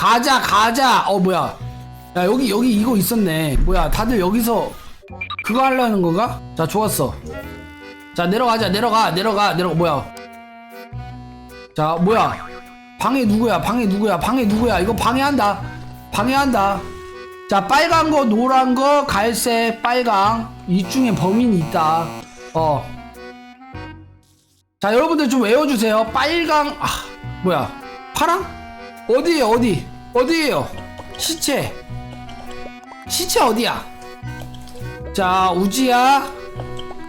가자 가자. 어 뭐야. 야 여기 여기 이거 있었네. 뭐야 다들 여기서 그거 하려는 건가? 자 좋았어. 자 내려가자 내려가 내려가 내려가. 뭐야. 자 뭐야. 방해 누구야 방해 누구야 방해 누구야. 이거 방해한다. 방해한다. 자 빨간 거 노란 거 갈색 빨강. 이 중에 범인이 있다. 어. 자 여러분들 좀 외워주세요. 빨강 아 뭐야. 파랑? 어디에요 어디 어디에요? 시체. 시체 어디야? 자 우지야.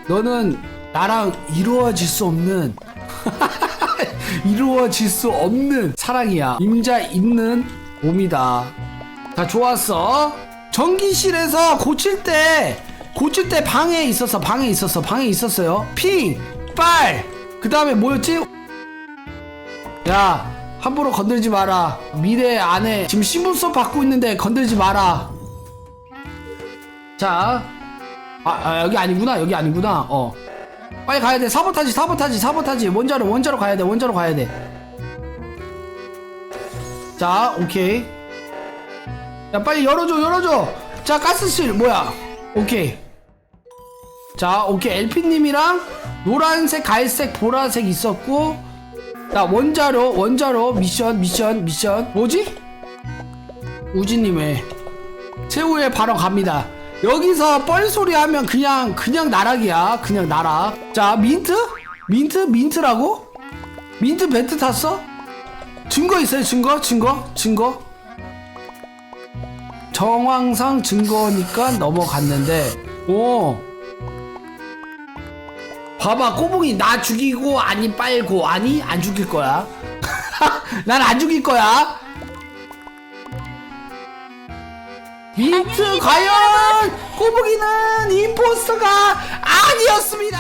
너는 나랑 이루어질 수 없는 이루어질 수 없는 사랑이야. 임자 있는 몸이다. 자 좋았어. 전기실에서 고칠 때 고칠 때 방에 있었어 방에 있었어 방에 있었어요. 핑 빨 그 다음에 뭐였지? 야 함부로 건들지 마라. 미래 안에 지금 신분 수업 받고 있는데 건들지 마라. 자. 아, 아, 여기 아니구나. 여기 아니구나. 어. 빨리 가야 돼. 사보타지 사보타지 사보타지. 원자로 원자로 가야 돼. 원자로 가야 돼 자 오케이. 야 빨리 열어줘 열어줘. 자 가스실 뭐야? 오케이. 자 오케이. LP님이랑 노란색 갈색 보라색 있었고 자 원자로 원자로 미션 미션 미션 뭐지? 우진님의 최후의 발언 갑니다 여기서 뻘소리 하면 그냥 그냥 나락이야 그냥 나락 자 민트? 민트? 민트라고? 민트 벤트 탔어? 증거 있어요 증거? 증거? 증거? 정황상 증거니까 넘어갔는데 오 봐봐 꼬붕이 나 죽이고 아니 빨고 아니 안 죽일 거야. 난 안 죽일 거야. 민트 과연 꼬부기는 임포스터가 아니었습니다.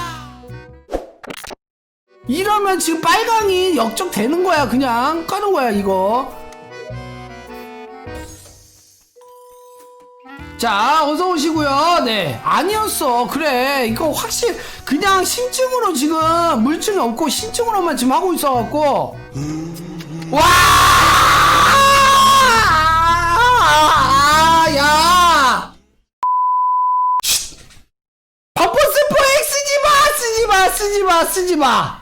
이러면 지금 빨강이 역적되는 거야 그냥. 까는 거야 이거 자 어서 오시고요. 네. 아니었어. 그래. 이거 확실 그냥 신증으로 지금 물증이 없고 신증으로만 지금 하고 있어 갖고. 와야! 버퍼스포 X 쓰지 마! 쓰지 마! 쓰지 마! 쓰지 마!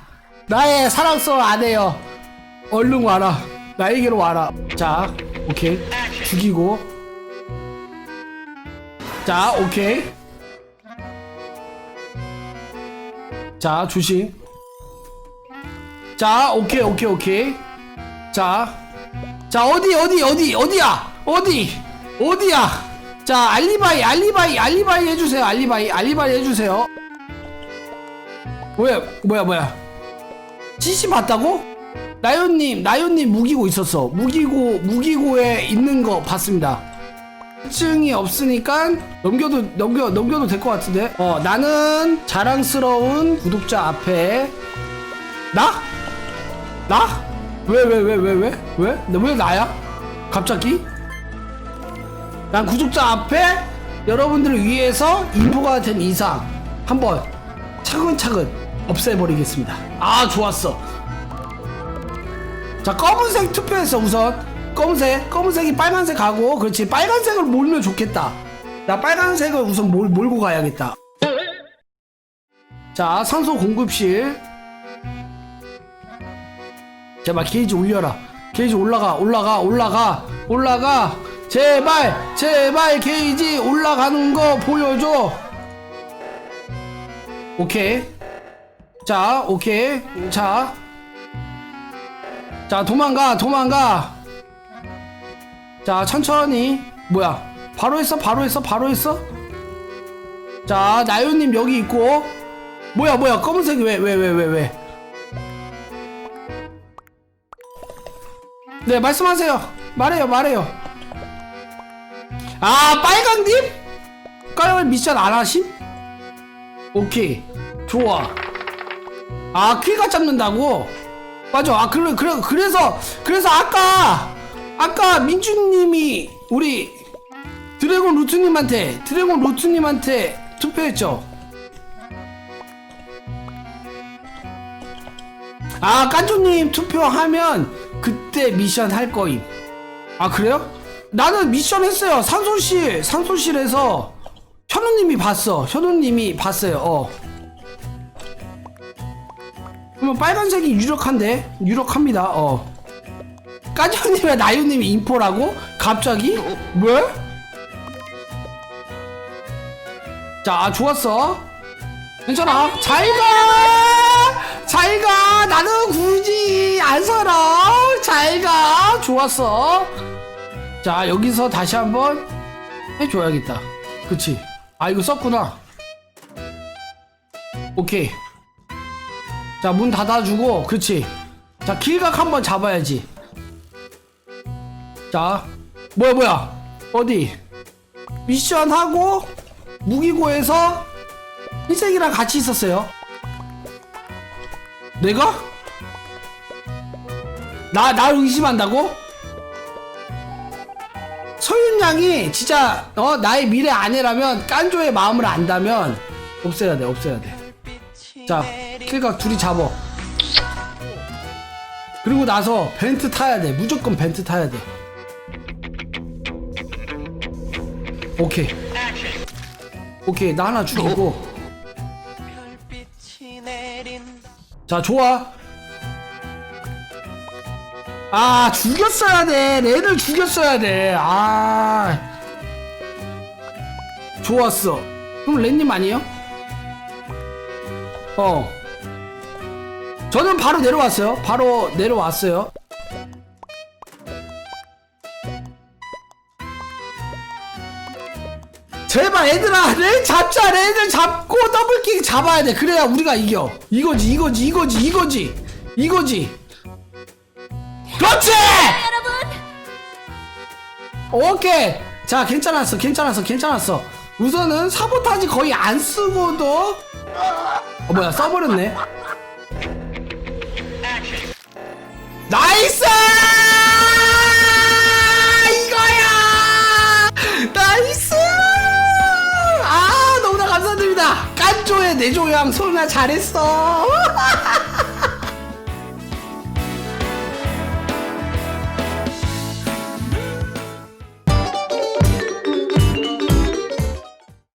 나의 사랑스러운 아내여. 얼른 와라. 나에게로 와라. 자 오케이. 죽이고 자, 오케이. 자, 조심. 자, 오케이, 오케이, 오케이. 자, 자, 어디, 어디, 어디, 어디야? 어디? 어디야? 자, 알리바이, 알리바이, 알리바이 해주세요. 알리바이, 알리바이 해주세요. 뭐야, 뭐야, 뭐야. CC 봤다고? 나연님, 나연님 무기고 있었어. 무기고, 무기고에 있는 거 봤습니다. 증이 없으니까 넘겨도 넘겨 넘겨도 될 것 같은데. 어 나는 자랑스러운 구독자 앞에 나? 나? 왜왜왜 왜 왜 왜? 왜, 왜 나야? 갑자기? 난 구독자 앞에 여러분들을 위해서 인포가 된 이상 한번 차근차근 없애버리겠습니다. 아 좋았어. 자 검은색 투표했어 우선. 검은색, 검은색이 빨간색 가고, 그렇지. 빨간색을 몰면 좋겠다. 나 빨간색을 우선 몰, 몰고 가야겠다. 자, 산소 공급실. 제발 게이지 올려라. 게이지 올라가, 올라가, 올라가, 올라가. 제발, 제발 게이지 올라가는 거 보여줘. 오케이. 자, 오케이. 자. 자, 도망가, 도망가. 자 천천히. 뭐야? 바로 했어? 바로 했어? 바로 했어? 자 나요님 여기 있고. 뭐야 뭐야? 검은색이 왜왜 왜 왜 왜? 네 말씀하세요. 말해요 말해요. 아 빨강님? 빨강 미션 안 하심? 오케이. 좋아. 아 퀴가 잡는다고? 맞아. 아 그래 그래 그래서 그래서 아까 아까 민주님이 우리 드래곤 루트님한테 드래곤 루트님한테 투표했죠. 아 깐조님 투표하면 그때 미션 할 거임. 아 그래요? 나는 미션 했어요. 상소실 상소실에서 현우님이 봤어. 현우님이 봤어요. 어. 그러면 빨간색이 유력한데 유력합니다. 어. 까지언님과 나유님이 인포라고? 갑자기? 왜? 자 아, 좋았어. 괜찮아. 잘 가. 잘 가. 나는 굳이 안 살아. 잘 가. 좋았어. 자 여기서 다시 한번 해줘야겠다. 그치? 아 이거 썼구나. 오케이. 자 문 닫아주고 그치? 자 길각 한번 잡아야지. 자 뭐야 뭐야 어디 미션 하고 무기고에서 흰색이랑 같이 있었어요. 내가? 나, 나 의심한다고? 서윤 양이 진짜, 어, 나의 미래 아내라면, 깐조의 마음을 안다면, 없애야 돼, 없애야 돼. 자, 킬각 둘이 잡어. 그리고 나서 벤트 타야 돼. 무조건 벤트 타야 돼. 오케이. 오케이, 나 하나 죽이고. 자 좋아. 아 죽였어야 돼. 렌을 죽였어야 돼아. 좋았어. 그럼 렌님 아니에요? 어. 저는 바로 내려왔어요. 바로 내려왔어요 제발 얘들아 렌 잡자. 렌을 잡고 더블킥 잡아야 돼. 그래야 우리가 이겨. 이거지 이거지 이거지 이거지 이거지. 그렇지! 오케이. 자 괜찮았어 괜찮았어 괜찮았어. 우선은 사보타지 거의 안 쓰고도. 어 뭐야 써버렸네. 나이스 8조에 4조양 소나 잘했어.